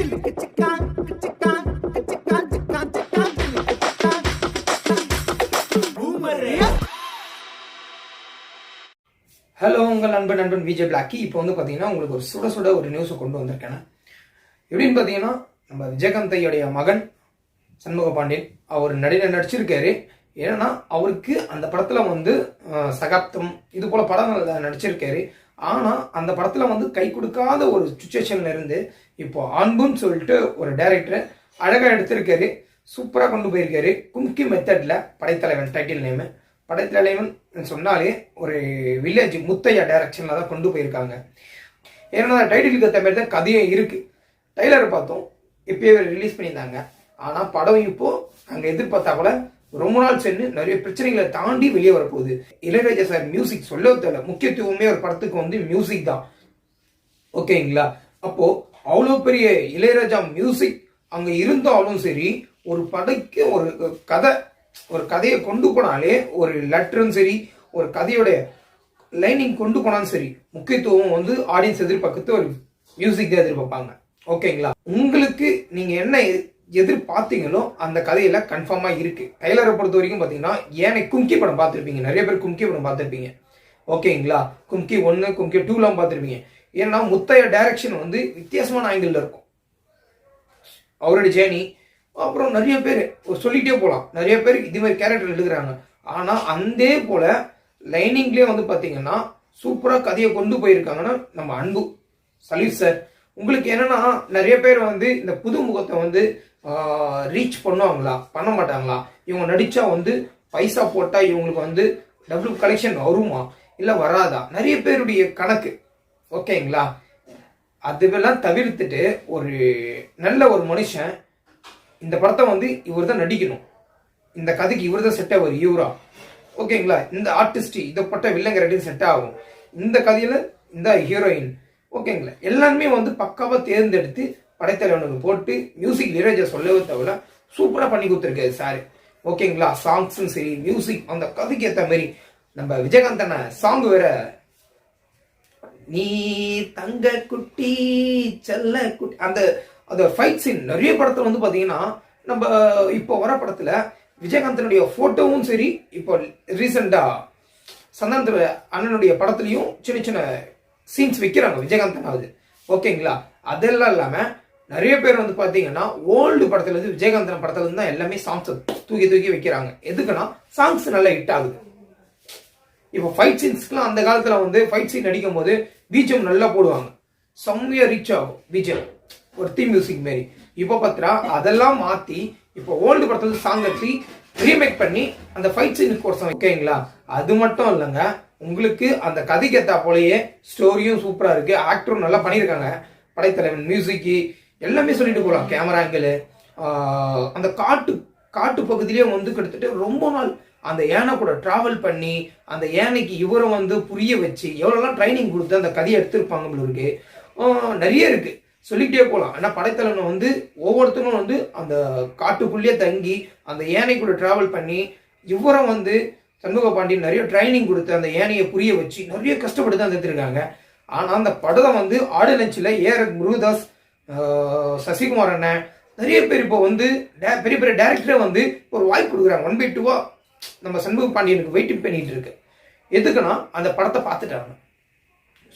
Hello உங்கள் நண்பன் நண்பன் விஜய் பிளாக்கி இப்போ வந்து பார்த்தீங்கன்னா உங்களுக்கு ஒரு சுட சுட ஒரு நியூஸை கொண்டு வந்திருக்கேன். எப்படின்னு பார்த்தீங்கன்னா நம்ம விஜயகாந்த் ஐயோடைய மகன் சண்முக பாண்டியன் அவர் நடிகை நடிச்சிருக்காரு. ஏன்னா அவருக்கு அந்த படத்தில் வந்து சகாப்தம் இது போல படங்கள் நடிச்சிருக்காரு. ஆனால் அந்த படத்தில் வந்து கை கொடுக்காத ஒரு சுச்சுவேஷனில் இருந்து இப்போ அன்புன்னு சொல்லிட்டு ஒரு டைரக்டர் அழகாக எடுத்திருக்காரு சூப்பராக கொண்டு போயிருக்காரு. கும்கி மெத்தடில் படைத்தலைவன் டைட்டில் நேமு படைத்தலைவன் சொன்னாலே ஒரு வில்லேஜ் முத்தையா டைரக்ஷனில் தான் கொண்டு போயிருக்காங்க. ஏன்னா டைட்டிலுக்கு ஏற்ற மாதிரி தான் கதையும் இருக்குது டைலரை பார்த்தோம் இப்பயே ரிலீஸ் பண்ணியிருந்தாங்க. ஆனால் படம் இப்போது அங்கே எதிர்பார்த்தா கூட ரொம்ப நாள் சென்று நிறைய பிரச்சனைகளை தாண்டி வெளியே வரப்போகுது. இளையராஜா சார் மியூசிக் சொல்ல தெரியல. முக்கியத்துவமே ஒரு படத்துக்கு வந்து மியூசிக் தான். ஓகேங்களா? அப்போ அவ்வளோ பெரிய இளையராஜா மியூசிக் அங்கே இருந்தாலும் சரி ஒரு படைக்கு ஒரு கதை ஒரு கதையை கொண்டு போனாலே ஒரு லெட்டரும் சரி ஒரு கதையோடைய லைனிங் கொண்டு போனாலும் சரி முக்கியத்துவம் வந்து ஆடியன்ஸ் எதிர்பார்க்கறது ஒரு மியூசிக் தான் எதிர்பார்ப்பாங்க. ஓகேங்களா? உங்களுக்கு நீங்கள் என்ன எதிர்பார்த்தீங்களோ அந்த கதையில கன்ஃபார்மா இருக்கு. டைலரை பொறுத்த வரைக்கும் பாத்தீங்கன்னா ஏனை கும்கி படம் பார்த்துருப்பீங்க. நிறைய பேர் கும்கி படம் பார்த்துருப்பீங்க. ஓகேங்களா? கும்கி ஒன்று கும்கி டூலாம் பார்த்துருப்பீங்க. ஏன்னா முத்தைய டைரக்ஷன் வந்து வித்தியாசமான ஆங்கிள் இருக்கும். அவருடைய ஜேர்னி அப்புறம் நிறைய பேர் ஒரு சொல்லிட்டே போகலாம் நிறைய பேர் இது மாதிரி கேரக்டர் எழுதுறாங்க. ஆனால் அதே போல லைனிங்லேயே வந்து பார்த்தீங்கன்னா சூப்பராக கதையை கொண்டு போயிருக்காங்கன்னா நம்ம அன்பு. சலீப் சார் உங்களுக்கு என்னன்னா நிறைய பேர் வந்து இந்த புது முகத்தை வந்து ரீச் பண்ணுவாங்களா? பண்ண மாட்டாங்களா? இவங்க நடிச்சா வந்து பைசா போட்டா இவங்களுக்கு வந்து டபுள் கலெக்ஷன் வருமா? இல்லை வராதா? நிறைய பேருடைய கணக்கு. ஓகேங்களா? அதுவெல்லாம் தவிர்த்துட்டு ஒரு நல்ல ஒரு மனுஷன் இந்த படத்தை வந்து இவர் தான் நடிக்கணும். இந்த கதைக்கு இவர் தான் செட் ஆகும் இவரா. ஓகேங்களா? இந்த ஆர்டிஸ்ட் இதப்பட்ட வில்லங்க ரெண்டு செட் ஆகும். இந்த கதையில இந்த ஹீரோயின் ஓகேங்களா? எல்லாருமே வந்து பக்காவா தேர்ந்தெடுத்து படைத்தலைவனுக்கு போட்டு மியூசிக் இளையராஜா சொல்லவே தவிர சூப்பராக பண்ணி கொடுத்துருக்காரு சார் ஓகேங்களா? சாங்ஸும் சரி மியூசிக் அந்த கதைக்கு ஏற்ற மாதிரி நம்ம விஜயகாந்தன சாங் வேற நீ தங்க குட்டி செல்ல குட்டி அந்த அந்த ஃபைட் சீன் நிறைய படத்தில் வந்து பார்த்தீங்கன்னா நம்ம இப்போ வர படத்தில் விஜயகாந்தனுடைய ஃபோட்டோவும் சரி இப்போ ரீசெண்டாக சந்தானத்துல அண்ணனுடைய படத்துலையும் சின்ன சின்ன சீன்ஸ் வைக்கிறாங்க விஜயகாந்தனாவது ஓகேங்களா? அதெல்லாம் இல்லாமல் நிறைய பேர் வந்து பார்த்தீங்கன்னா ஓல்டு படத்துல இருந்து விஜயகாந்தன் படத்துல இருந்து தான் எல்லாமே சாங்ஸ் தூக்கி தூக்கி வைக்கிறாங்க. எதுக்குன்னா சாங்ஸ் நல்லா ஹிட் ஆகுது. இப்போ ஃபைட் சீன்ஸ்க்குலாம் அந்த காலத்தில் வந்து ஃபைட் சீன் நடிக்கும் போது பிஜிஎம் நல்லா போடுவாங்க. செம்மையா ரீச் ஆகும் பீஜம் ஒரு தீம் மியூசிக் மாரி. இப்போ பார்த்தா அதெல்லாம் மாற்றி இப்போ ஓல்டு படத்துல சாங் வச்சு ரீமேக் பண்ணி அந்த ஃபைட் சீனுக்கு கோர்ஸ் song ஓகேங்களா அது மட்டும் இல்லைங்க. உங்களுக்கு அந்த கதைக்கு ஏற்றா போலயே ஸ்டோரியும் சூப்பராக இருக்கு. ஆக்டரும் நல்லா பண்ணியிருக்காங்க. படைத்தலைவன் மியூசிக்கு எல்லாமே சொல்லிட்டு போகலாம் கேமரா ஆங்கிள் அந்த காட்டு காட்டு பகுதியிலே வந்து கிட்டத்தட்ட ரொம்ப நாள் அந்த யானை கூட டிராவல் பண்ணி அந்த யானைக்கு இவரை வந்து புரிய வச்சு எவ்வளோலாம் ட்ரைனிங் கொடுத்து அந்த கதையை எடுத்திருப்பாங்க போல நிறைய இருக்கு. சொல்லிக்கிட்டே போகலாம் ஆனால் படைத்தலைவன் வந்து ஒவ்வொருத்தரும் வந்து அந்த காட்டுக்குள்ளேயே தங்கி அந்த யானை கூட டிராவல் பண்ணி இவரை வந்து சண்முக பாண்டியன் நிறைய ட்ரைனிங் கொடுத்து அந்த யானையை புரிய வச்சு நிறைய கஷ்டப்பட்டு தான் தந்துருக்காங்க. ஆனால் அந்த படத்தை வந்து ஆடியன்ஸில் ஏஆர் முருகதாஸ் சசிகுமார் அண்ணன். நிறைய பேர் இப்போ வந்து டே- பெரிய பெரிய டேரக்டரே வந்து ஒரு வாய்ப்பு கொடுக்குறாங்க. ஒன் பை டூவா நம்ம சண்முக பாண்டியனுக்கு வெயிட்டிங் பண்ணிட்டு இருக்கு. எதுக்குன்னா அந்த படத்தை பார்த்துட்டாங்க.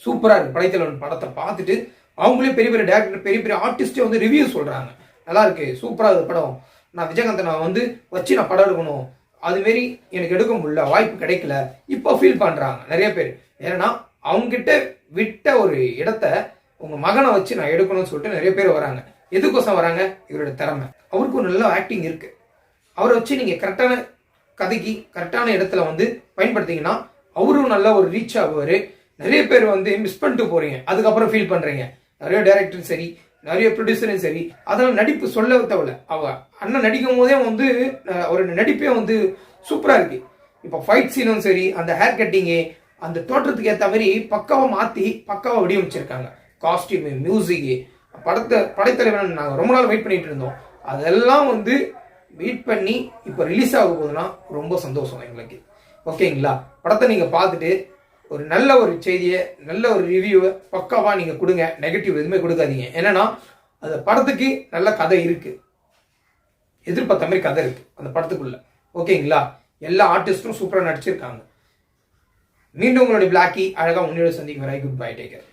சூப்பராக இருக்கு. படைத்தலைவன் படத்தை பார்த்துட்டு அவங்களே பெரிய பெரிய டேரக்டர் பெரிய பெரிய ஆர்டிஸ்டே வந்து ரிவ்யூ சொல்கிறாங்க நல்லா இருக்கு. சூப்பராக இருக்கு படம். நான் விஜயகாந்த் நான் வந்து வச்சு நான் படம் எடுக்கணும். அதுமாரி எனக்கு எடுக்க முடியல. வாய்ப்பு கிடைக்கல. இப்போ ஃபீல் பண்ணுறாங்க நிறைய பேர். ஏன்னா அவங்ககிட்ட விட்ட ஒரு இடத்த உங்க மகனை வச்சு நான் எடுக்கணும்னு சொல்லிட்டு நிறைய பேர் வராங்க. எதுக்கோசம் வராங்க? இவரோட திறமை. அவருக்கு ஒரு நல்ல ஆக்டிங் இருக்கு. அவரை வச்சு நீங்க கரெக்டான கதைக்கு கரெக்டான இடத்துல வந்து பயன்படுத்திங்கன்னா அவரும் நல்ல ஒரு ரீச் ஆகுவார். நிறைய பேர் வந்து மிஸ் பண்ணிட்டு போறீங்க. அதுக்கப்புறம் ஃபீல் பண்றீங்க. நிறைய டைரக்டரும் சரி நிறைய ப்ரொடியூசரும் சரி அதெல்லாம் நடிப்பு சொல்ல தேவையில்ல அவ அண்ணன் நடிக்கும் போதே வந்து அவரோட ஒரு நடிப்பே வந்து சூப்பராக இருக்கு. இப்போ ஃபைட் சீனும் சரி அந்த ஹேர் கட்டிங்கு அந்த தோற்றத்துக்கு ஏற்ற மாதிரி பக்காவா மாற்றி பக்காவா வடிவமைச்சிருக்காங்க. காஸ்டியூமு மியூசிக்கு படத்தை படைத்தலைவன் நாங்கள் ரொம்ப நாள் வெயிட் பண்ணிட்டு இருந்தோம். அதெல்லாம் வந்து வெயிட் பண்ணி இப்போ ரிலீஸ் ஆக போகுதுன்னா ரொம்ப சந்தோஷம் எங்களுக்கு. ஓகேங்களா படத்தை நீங்கள் பார்த்துட்டு ஒரு நல்ல ஒரு செய்தியை நல்ல ஒரு ரிவ்யூவை பக்காவாக நீங்கள் கொடுங்க. நெகட்டிவ் எதுவுமே கொடுக்காதீங்க. என்னன்னா அந்த படத்துக்கு நல்ல கதை இருக்குது எதிர்பார்த்த மாதிரி கதை இருக்குது அந்த படத்துக்குள்ள. ஓகேங்களா எல்லா ஆர்டிஸ்டும் சூப்பராக நடிச்சிருக்காங்க. மீண்டும் உங்களுடைய பிளாக்கி அழகாக உன்னோட சந்திக்கு வரை குட் பை டேக்கர்